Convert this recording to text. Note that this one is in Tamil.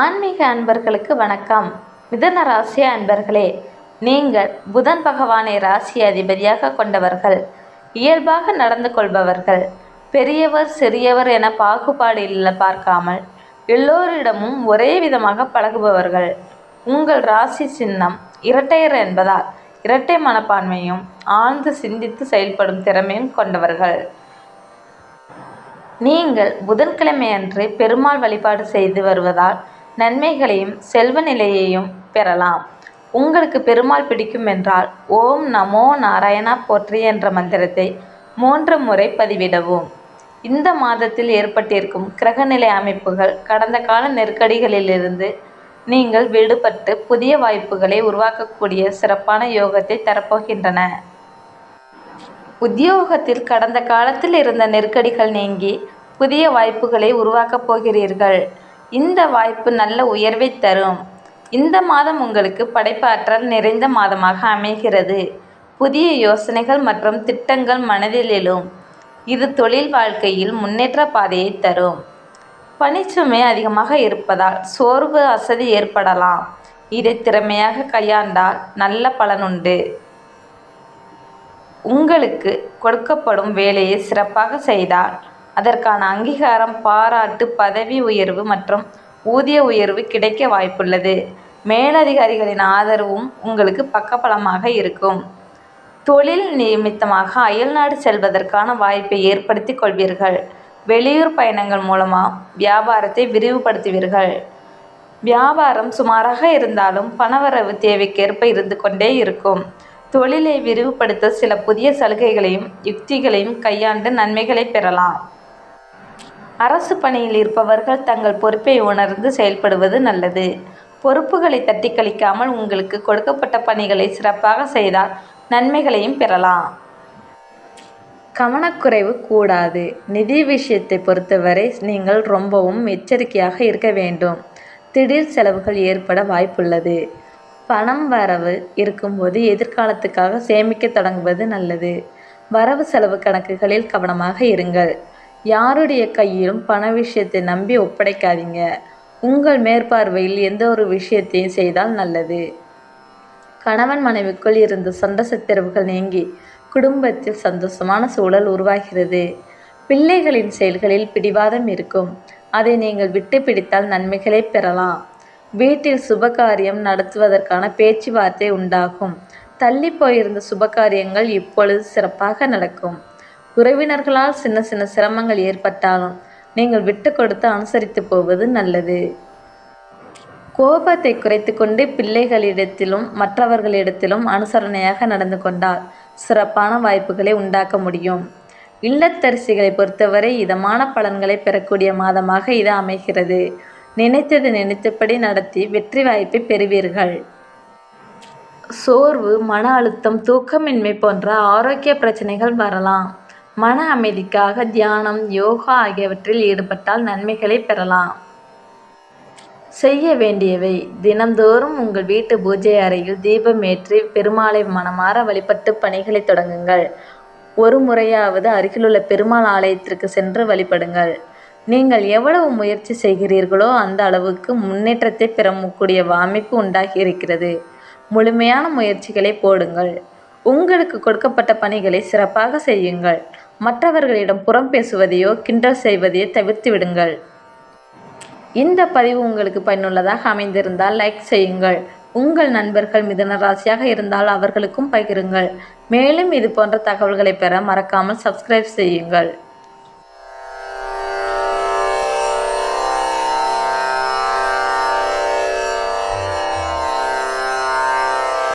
ஆன்மீக அன்பர்களுக்கு வணக்கம். மிதன ராசி அன்பர்களே நீங்கள் புதன் பகவானை ராசி அதிபதியாக கொண்டவர்கள் இயல்பாக நடந்து கொள்பவர்கள் பெரியவர் சிறியவர் என பாகுபாடு இல்லை பார்க்காமல் எல்லோரிடமும் ஒரே விதமாக பழகுபவர்கள். உங்கள் ராசி சின்னம் இரட்டையர் என்பதால் இரட்டை மனப்பான்மையும் ஆழ்ந்து சிந்தித்து செயல்படும் திறமையும் கொண்டவர்கள். நீங்கள் புதன்கிழமையன்று பெருமாள் வழிபாடு செய்து வருவதால் நன்மைகளையும் செல்வ நிலையையும் பெறலாம். உங்களுக்கு பெருமாள் பிடிக்கும் என்றால் ஓம் நமோ நாராயணா போற்றி என்ற மந்திரத்தை மூன்று முறை பதிவிடவும். இந்த மாதத்தில் ஏற்பட்டிருக்கும் கிரகநிலை அமைப்புகள் கடந்த கால நெருக்கடிகளிலிருந்து நீங்கள் விடுபட்டு புதிய வாய்ப்புகளை உருவாக்கக்கூடிய சிறப்பான யோகத்தை தரப்போகின்றன. உத்தியோகத்தில் கடந்த காலத்தில் இருந்த நெருக்கடிகள் நீங்கி புதிய வாய்ப்புகளை உருவாக்கப் போகிறீர்கள். இந்த வாய்ப்பு நல்ல உயர்வை தரும். இந்த மாதம் உங்களுக்கு படைப்பாற்றல் நிறைந்த மாதமாக அமைகிறது. புதிய யோசனைகள் மற்றும் திட்டங்கள் மனதில் எழும். இது தொழில் வாழ்க்கையில் முன்னேற்ற பாதையை தரும். பணிச்சுமை அதிகமாக இருப்பதால் சோர்வு அசதி ஏற்படலாம். இதை திறமையாக கையாண்டால் நல்ல பலனுண்டு உங்களுக்கு கொடுக்கப்படும் வேலையை சிறப்பாக செய்தால் அதற்கான அங்கீகாரம் பாராட்டு பதவி உயர்வு மற்றும் ஊதிய உயர்வு கிடைக்க வாய்ப்புள்ளது. மேலதிகாரிகளின் ஆதரவும் உங்களுக்கு பக்கபலமாக இருக்கும். தொழில் நிமித்தமாக அயல்நாடு செல்வதற்கான வாய்ப்பை ஏற்படுத்தி கொள்வீர்கள். வெளியூர் பயணங்கள் மூலமாக வியாபாரத்தை விரிவுபடுத்துவீர்கள். வியாபாரம் சுமாராக இருந்தாலும் பணவரவு தேவைக்கேற்ப இருந்து கொண்டே இருக்கும். தொழிலை விரிவுபடுத்த சில புதிய சலுகைகளையும் யுக்திகளையும் கையாண்டு நன்மைகளை பெறலாம். அரசு பணியில் இருப்பவர்கள் தங்கள் பொறுப்பை உணர்ந்து செயல்படுவது நல்லது. பொறுப்புகளை தட்டி கழிக்காமல் உங்களுக்கு கொடுக்கப்பட்ட பணிகளை சிறப்பாக செய்தால் நன்மைகளையும் பெறலாம். கவனக்குறைவு கூடாது. நிதி விஷயத்தை பொறுத்தவரை நீங்கள் ரொம்பவும் எச்சரிக்கையாக இருக்க வேண்டும். திடீர் செலவுகள் ஏற்பட வாய்ப்புள்ளது. பணம் வரவு இருக்கும்போது எதிர்காலத்துக்காக சேமிக்க தொடங்குவது நல்லது. வரவு செலவு கணக்குகளில் கவனமாக இருங்கள். யாருடைய கையிலும் பண விஷயத்தை நம்பி ஒப்படைக்காதீங்க. உங்கள் மேற்பார்வையில் எந்த ஒரு விஷயத்தையும் செய்தால் நல்லது. கணவன் மனைவிக்குள் இருந்த சண்டை சச்சரவுகள் நீங்கி குடும்பத்தில் சந்தோஷமான சூழல் உருவாகிறது. பிள்ளைகளின் செயல்களில் பிடிவாதம் இருக்கும். அதை நீங்கள் விட்டு பிடித்தால் நன்மைகளை பெறலாம். வீட்டில் சுபகாரியம் நடத்துவதற்கான பேச்சுவார்த்தை உண்டாகும். தள்ளி போயிருந்த சுபகாரியங்கள் இப்பொழுது சிறப்பாக நடக்கும். உறவினர்களால் சின்ன சின்ன சிரமங்கள் ஏற்பட்டாலும் நீங்கள் விட்டு கொடுத்து அனுசரித்து போவது நல்லது. கோபத்தை குறைத்து கொண்டு பிள்ளைகளிடத்திலும் மற்றவர்களிடத்திலும் அனுசரணையாக நடந்து கொண்டால் சிறப்பான வாய்ப்புகளை உண்டாக்க முடியும். இல்லத்தரிசிகளை பொறுத்தவரை இதமான பலன்களை பெறக்கூடிய மாதமாக இது அமைகிறது. நினைத்தது நினைத்தபடி நடத்தி வெற்றி வாய்ப்பை பெறுவீர்கள். சோர்வு மன அழுத்தம் தூக்கமின்மை போன்ற ஆரோக்கிய பிரச்சனைகள் வரலாம். மன அமைதிக்காக தியானம் யோகா ஆகியவற்றில் ஈடுபட்டால் நன்மைகளை பெறலாம். செய்ய வேண்டியவை. தினம்தோறும் உங்கள் வீட்டு பூஜை அறையில் தீபம் ஏற்றி பெருமாளை மனமாற வழிபட்டு பணிகளை தொடங்குங்கள். ஒரு முறையாவது அருகிலுள்ள பெருமாள் ஆலயத்திற்கு சென்று வழிபடுங்கள். நீங்கள் எவ்வளவு முயற்சி செய்கிறீர்களோ அந்த அளவுக்கு முன்னேற்றத்தை பெறக்கூடிய அமைப்பு உண்டாகி இருக்கிறது. முழுமையான முயற்சிகளை போடுங்கள். உங்களுக்கு கொடுக்கப்பட்ட பணிகளை சிறப்பாக செய்யுங்கள். மற்றவர்களிடம் புறம் பேசுவதையோ கிண்டல் செய்வதையோ தவிர்த்து விடுங்கள். இந்த பதிவு உங்களுக்கு பயனுள்ளதாக அமைந்திருந்தால் லைக் செய்யுங்கள். உங்கள் நண்பர்கள் மிதன ராசியாக இருந்தால் அவர்களுக்கும் பகிருங்கள். மேலும் இது போன்ற தகவல்களை பெற மறக்காமல் சப்ஸ்கிரைப் செய்யுங்கள்.